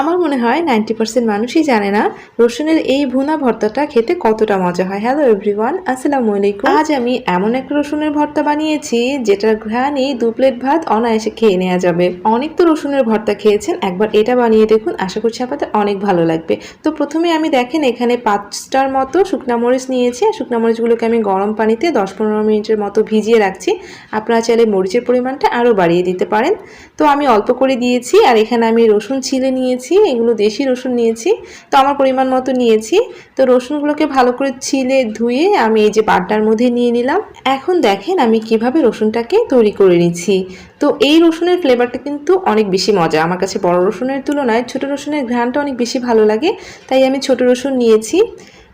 আমার মনে হয় নাইনটি পার্সেন্ট মানুষই জানে না রসুনের এই ভুনা ভর্তাটা খেতে কতটা মজা হয়। হ্যালো এভরিওয়ান আসসালামু আলাইকুম। আজ আমি এমন একটা রসুনের ভর্তা বানিয়েছি যেটার ঘ্রাণে দু প্লেট ভাত অনায়াসে খেয়ে নেওয়া যাবে। অনেক তো রসুনের ভর্তা খেয়েছেন, একবার এটা বানিয়ে দেখুন। আশা করছি আপনাদের অনেক ভালো লাগবে। তো প্রথমে আমি দেখেন এখানে পাঁচটার মতো শুকনা মরিচ নিয়েছি শুকনা মরিচগুলোকে আমি গরম পানিতে দশ পনেরো মিনিটের মতো ভিজিয়ে রাখছি। আপনারা চাইলে মরিচের পরিমাণটা আরও বাড়িয়ে দিতে পারেন। তো আমি অল্প করে দিয়েছি, আর এখানে আমি রসুন ছিলে নিয়েছি। এগুলো দেশি রসুন নিয়েছি। তো আমার পরিমাণ মতো নিয়েছি। তো রসুনগুলোকে ভালো করে ছিলে ধুয়ে আমি এই যে বাটার মধ্যে নিয়ে নিলাম। এখন দেখেন আমি কীভাবে রসুনটাকে তৈরি করে নিচ্ছি। তো এই রসুনের ফ্লেভারটা কিন্তু অনেক বেশি মজা। আমার কাছে বড় রসুনের তুলনায় ছোট রসুনের ঘ্রাণটা অনেক বেশি ভালো লাগে। তাই আমি ছোট রসুন নিয়েছি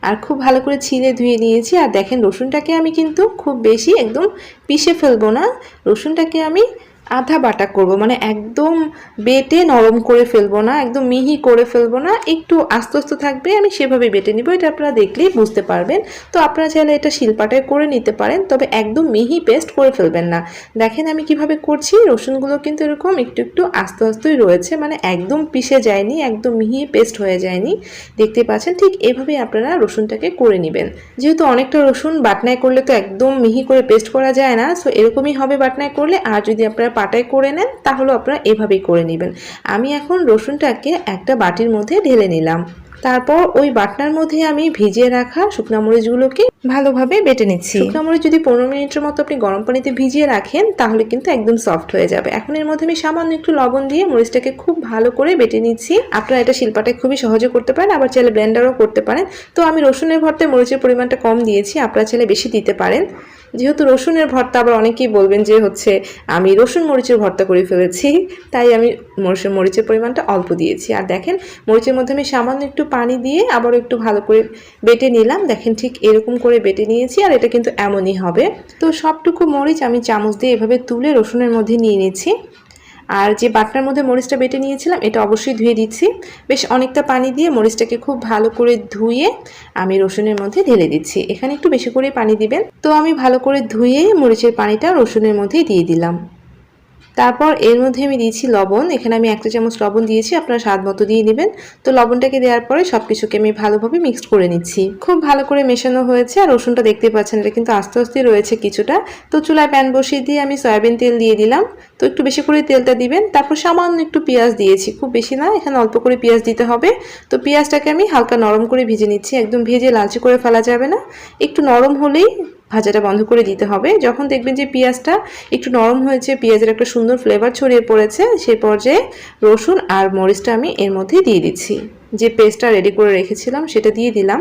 আর খুব ভালো করে ছিলে ধুয়ে নিয়েছি। আর দেখেন রসুনটাকে আমি কিন্তু খুব বেশি একদম পিষে ফেলব না। রসুনটাকে আমি আধা বাটা করব মানে একদম বেটে নরম করে ফেলব না, একদম মিহি করে ফেলব না, একটু আস্তে আস্তে থাকবে, আমি সেভাবে বেটে নিব, এটা আপনারা দেখলেই বুঝতে পারবেন। তো আপনারা চাইলে এটা শিলপাটায় করে নিতে পারেন, তবে একদম মিহি পেস্ট করে ফেলবেন না। দেখেন আমি কীভাবে করছি, রসুনগুলো কিন্তু এরকম একটু একটু আস্তে আস্তেই রয়েছে মানে একদম পিষে যায়নি, একদম মিহি পেস্ট হয়ে যায়নি। দেখতে পাচ্ছেন, ঠিক এভাবেই আপনারা রসুনটাকে করে নেবেন। যেহেতু অনেকটা রসুন বাটনায় করলে তো একদম মিহি করে পেস্ট করা যায় না সো এরকমই হবে বাটনায় করলে, আর যদি আপনারা পাটায় করে নেন, তাহলে আপনারা এভাবেই করে নেবেন। আমি এখন রসুনটাকে একটা বাটির মধ্যে ঢেলে নিলাম। তারপর ওই বাটনার মধ্যে আমি ভিজিয়ে রাখা শুকনা মরিচগুলোকে ভালোভাবে বেটে নিচ্ছি। শুকনা মরিচ যদি পনেরো মিনিটের মতো আপনি গরম পানিতে ভিজিয়ে রাখেন, তাহলে কিন্তু একদম সফট হয়ে যাবে। এখন এর মধ্যে আমি সামান্য একটু লবণ দিয়ে মরিচটাকে খুব ভালো করে বেটে নিচ্ছি। আপনারা এটা শিল্পাটায় খুবই সহজে করতে পারেন, আবার চাইলে ব্লেন্ডারও করতে পারেন। তো আমি রসুনের ভর্তে মরিচের পরিমাণটা কম দিয়েছি, আপনারা চাইলে বেশি দিতে পারেন। যেহেতু রসুনের ভর্তা আবার অনেকেই বলবেন যে হচ্ছে, আমি রসুন মরিচের ভর্তা করে ফেলেছি, তাই আমি মরিচের মরিচের পরিমাণটা অল্প দিয়েছি। আর দেখেন, মরিচের মধ্যে আমি সামান্য একটু পানি দিয়ে আবারও একটু ভালো করে বেটে নিলাম। দেখেন ঠিক এরকম করে বেটে নিয়েছি, আর এটা কিন্তু এমনই হবে। তো সবটুকু মরিচ আমি চামচ দিয়ে এভাবে তুলে রসুনের মধ্যে নিয়ে নিয়েছি আর যে বাটনার মধ্যে মরিচটা বেটে নিয়েছিলাম, এটা অবশ্যই ধুয়ে দিচ্ছি। বেশ অনেকটা পানি দিয়ে মরিচটাকে খুব ভালো করে ধুয়ে আমি রসুনের মধ্যে ঢেলে দিচ্ছি। এখানে একটু বেশি করে পানি দিবেন। তো আমি ভালো করে ধুয়ে মরিচের পানিটা রসুনের মধ্যেই দিয়ে দিলাম। তারপর এর মধ্যে আমি দিয়েছি লবণ। এখানে আমি একটা চামচ লবণ দিয়েছি, আপনারা স্বাদ মতো দিয়ে নেবেন। তো লবণটাকে দেওয়ার পরে সব কিছুকে আমি ভালোভাবে মিক্সড করে নিচ্ছি। খুব ভালো করে মেশানো হয়েছে আর রসুনটা দেখতে পাচ্ছেন, এটা কিন্তু আস্তে আস্তে রয়েছে কিছুটা। তো চুলায় প্যান বসিয়ে দিয়ে আমি সয়াবিন তেল দিয়ে দিলাম। তো একটু বেশি করে তেলটা দিবেন। তারপর সামান্য একটু পেঁয়াজ দিয়েছি, খুব বেশি না, এখানে অল্প করে পেঁয়াজ দিতে হবে। তো পেঁয়াজটাকে আমি হালকা নরম করে ভেজে নিচ্ছি, একদম ভেজে লালচে করে ফেলা যাবে না। একটু নরম হলেই ভাজাটা বন্ধ করে দিতে হবে। যখন দেখবেন যে পেঁয়াজটা একটু নরম হয়েছে, পেঁয়াজের একটা সুন্দর ফ্লেভার ছড়িয়ে পড়েছে, সে পর্যায়ে রসুন আর মরিচটা আমি এর মধ্যে দিয়ে দিচ্ছি। যে পেস্টটা রেডি করে রেখেছিলাম, সেটা দিয়ে দিলাম।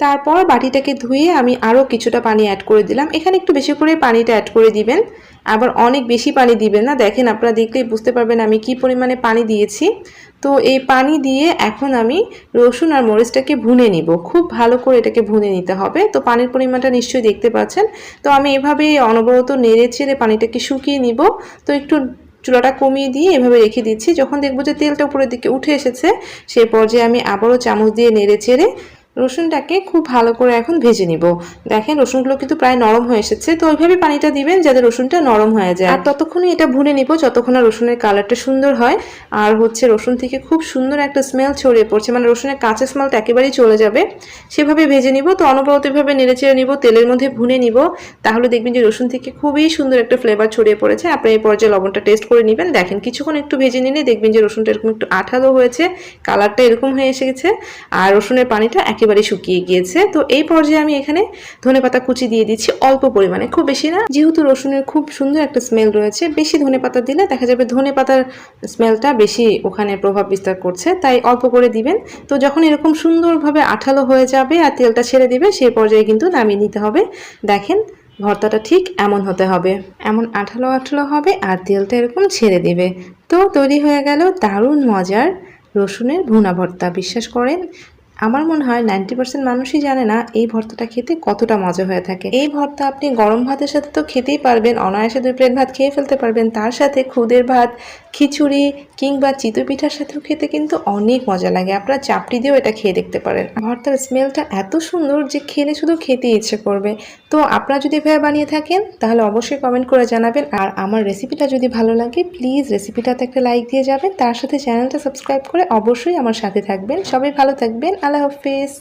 তারপর বাটিটাকে ধুয়ে আমি আরও কিছুটা পানি অ্যাড করে দিলাম। এখানে একটু বেশি করে পানিটা অ্যাড করে দিবেন। আবার অনেক বেশি পানি দিবেন না? দেখেন, আপনারা দেখলেই বুঝতে পারবেন আমি কি পরিমাণে পানি দিয়েছি। তো এই পানি দিয়ে এখন আমি রসুন আর মরিচটাকে ভুনে নিব। খুব ভালো করে এটাকে ভুনে নিতে হবে। তো পানির পরিমাণটা নিশ্চয়ই দেখতে পাচ্ছেন। তো আমি এভাবে অনবরত নেড়ে চেড়ে পানিটাকে শুকিয়ে নিব। তো একটু চুলাটা কমিয়ে দিয়ে এভাবে রেখে দিচ্ছি। যখন দেখব যে তেলটা উপরের দিকে উঠে এসেছে সেই পর্যায়ে আমি আবারও চামচ দিয়ে নেড়ে চেড়ে রসুনটাকে খুব ভালো করে এখন ভেজে নিব। দেখেন, রসুনগুলো কিন্তু প্রায় নরম হয়ে এসেছে, তো ওইভাবে পানিটা দিবেন যাতে রসুনটা নরম হয়ে যায়। আর ততক্ষণই এটা ভুনে নিব, যতক্ষণ না রসুনের কালারটা সুন্দর হয়। আর হচ্ছে রসুন থেকে খুব সুন্দর একটা স্মেল ছড়িয়ে পড়ছে মানে রসুনের কাঁচা স্মেলটা একেবারেই চলে যাবে। সেভাবে ভেজে নিব, তো অনবরতভাবে নেড়ে চেড়ে নিব, তেলের মধ্যে ভুনে নিব। তাহলে দেখবেন যে রসুন থেকে খুবই সুন্দর একটা ফ্লেভার ছড়িয়ে পড়েছে। আপনি এই পর্যায়ে লবণটা টেস্ট করে নেবেন। দেখেন, কিছুক্ষণ একটু ভেজে নিলে দেখবেন যে রসুনটা এরকম একটু আঠালো হয়েছে কালারটা এরকম হয়ে এসে গেছে। আর রসুনের পানিটা একেবারে শুকিয়ে গিয়েছে। তো এই পর্যায়ে আমি এখানে ধনে পাতা কুচি দিয়ে দিচ্ছি অল্প পরিমাণে, খুব বেশি না। যেহেতু রসুনের খুব সুন্দর একটা স্মেল রয়েছে, বেশি ধনে পাতা দিলে দেখা যাবে ধনে পাতার স্মেলটা বেশি ওখানে প্রভাব বিস্তার করছে। তাই অল্প করে দিবেন। তো যখন এরকম সুন্দরভাবে আঠালো হয়ে যাবে আর তেলটা ছেড়ে দিবে, সেই পর্যায়ে কিন্তু নামিয়ে নিতে হবে। দেখেন, ভর্তাটা ঠিক এমন হতে হবে। এমন আঠালো আঠালো হবে আর তেলটা এরকম ছেড়ে দিবে। তো তৈরি হয়ে গেল দারুণ মজার রসুনের ভুনা ভর্তা। বিশ্বাস করেন আমার মনে হয় নাইনটি পার্সেন্ট মানুষই জানে না এই ভর্তাটা খেতে কতটা মজা হয়ে থাকে। এই ভর্তা আপনি গরম ভাতের সাথে তো খেতেই পারবেন, অনায়াসে দুই প্লেট ভাত খেয়ে ফেলতে পারবেন। তার সাথে খুদের ভাত, খিচুড়ি কিংবা চিতই পিঠার সাথেও খেতে কিন্তু অনেক মজা লাগে। আপনারা চাপটি দিয়েও এটা খেয়ে দেখতে পারেন। ভর্তার স্মেলটা এত সুন্দর যে খেলে শুধু খেতে ইচ্ছে করবে। তো আপনারা যদি এভাবে বানিয়ে থাকেন, তাহলে অবশ্যই কমেন্ট করে জানাবেন। আর আমার রেসিপিটা যদি ভালো লাগে প্লিজ রেসিপিটাতে একটা লাইক দিয়ে যাবেন। তার সাথে চ্যানেলটা সাবস্ক্রাইব করে অবশ্যই আমার সাথে থাকবেন। সবাই ভালো থাকবেন। আল্লাহ হাফিজ